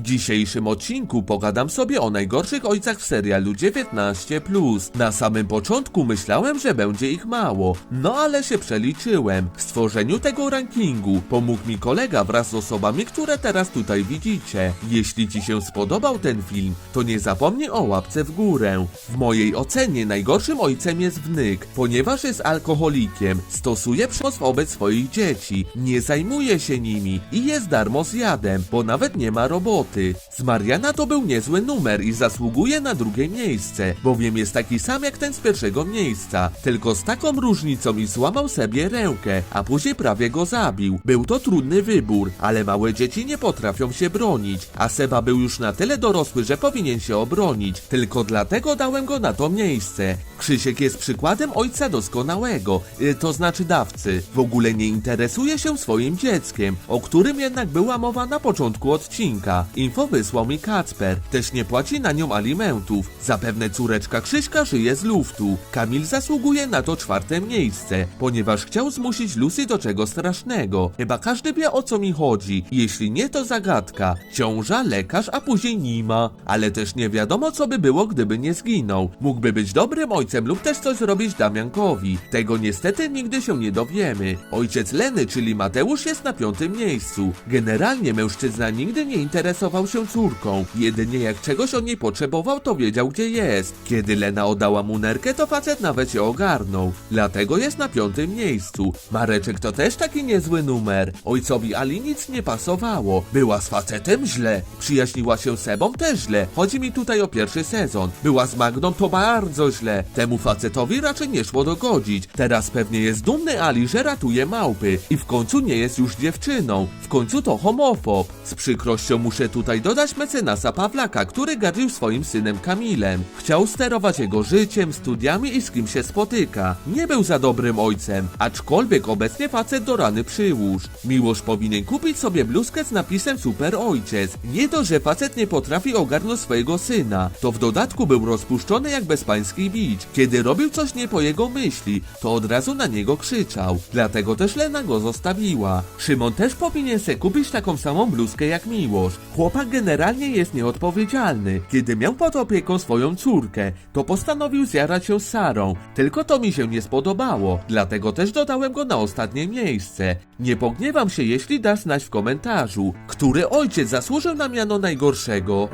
dzisiejszym odcinku pogadam sobie o najgorszych ojcach w serialu 19+. Na samym początku myślałem, że będzie ich mało, no ale się przeliczyłem. W stworzeniu tego rankingu pomógł mi kolega wraz z osobami, które teraz tutaj widzicie. Jeśli Ci się spodobał ten film, to nie zapomnij o łapce w górę. W mojej ocenie najgorszym ojcem jest wnyk, ponieważ jest alkoholikiem, stosuje przemoc wobec swoich dzieci, nie zajmuje się nimi i jest darmozjadem, bo nawet nie ma roboty. Z Mariana to był niezły numer i zasługuje na drugie miejsce, bowiem jest taki sam jak ten z pierwszego miejsca, tylko z taką różnicą i złamał sobie rękę, a później prawie go zabił. Był to trudny wybór, ale małe dzieci nie potrafią się bronić, a Seba był już na tyle dorosły, że powinien się obronić, tylko dlatego dałem go na to miejsce. Krzysiek jest przykładem ojca doskonałego, y, to znaczy dawcy. W ogóle nie interesuje się swoim dzieckiem, o którym jednak była mowa na początku odcinka. Info wysłał mi Kacper. Też nie płaci na nią alimentów. Zapewne córeczka Krzyśka żyje z luftu. Kamil zasługuje na to czwarte miejsce, ponieważ chciał zmusić Lucy do czego strasznego. Chyba każdy wie o co mi chodzi. Jeśli nie, to zagadka. Ciąża, lekarz, a później Nima. Ale też nie wiadomo co by było, gdyby nie zginął. Mógłby być dobrym ojcem lub też coś zrobić Damiankowi. Tego niestety nigdy się nie dowiemy. Ojciec Leny, czyli Mateusz, jest na piątym miejscu. Generalnie mężczyzna nigdy nie interesował się córką. Jedynie jak czegoś od niej potrzebował, to wiedział gdzie jest. Kiedy Lena oddała mu nerkę, to facet nawet się ogarnął. Dlatego jest na piątym miejscu. Mareczek to też taki niezły numer. Ojcowi Ali nic nie pasowało. Była z facetem źle. Przyjaźniła się Sebą też źle. Chodzi mi tutaj o pierwszy sezon. Była z Magdą to bardzo źle. Temu facetowi raczej nie szło dogodzić. Teraz pewnie jest dumny Ali, że ratuje małpy. I w końcu nie jest już dziewczyną. W końcu to homofob. Z przykrością muszę tutaj dodać mecenasa Pawlaka, który gardził swoim synem Kamilem. Chciał sterować jego życiem, studiami i z kim się spotyka. Nie był za dobrym ojcem, aczkolwiek obecnie facet do rany przyłóż. Miłosz powinien kupić sobie bluzkę z napisem super ojciec. Nie to, że facet nie potrafi ogarnąć swojego syna, to w dodatku był rozpuszczony jak bezpański bicz. Kiedy robił coś nie po jego myśli, to od razu na niego krzyczał. Dlatego też Lena go zostawiła. Szymon też powinien se kupić taką samą bluzkę jak Miłosz. Chłopak generalnie jest nieodpowiedzialny. Kiedy miał pod opieką swoją córkę, to postanowił zjarać się z Sarą. Tylko to mi się nie spodobało, dlatego też dodałem go na ostatnie miejsce. Nie pogniewam się, jeśli dasz znać w komentarzu, który ojciec zasłużył na miano najgorszego.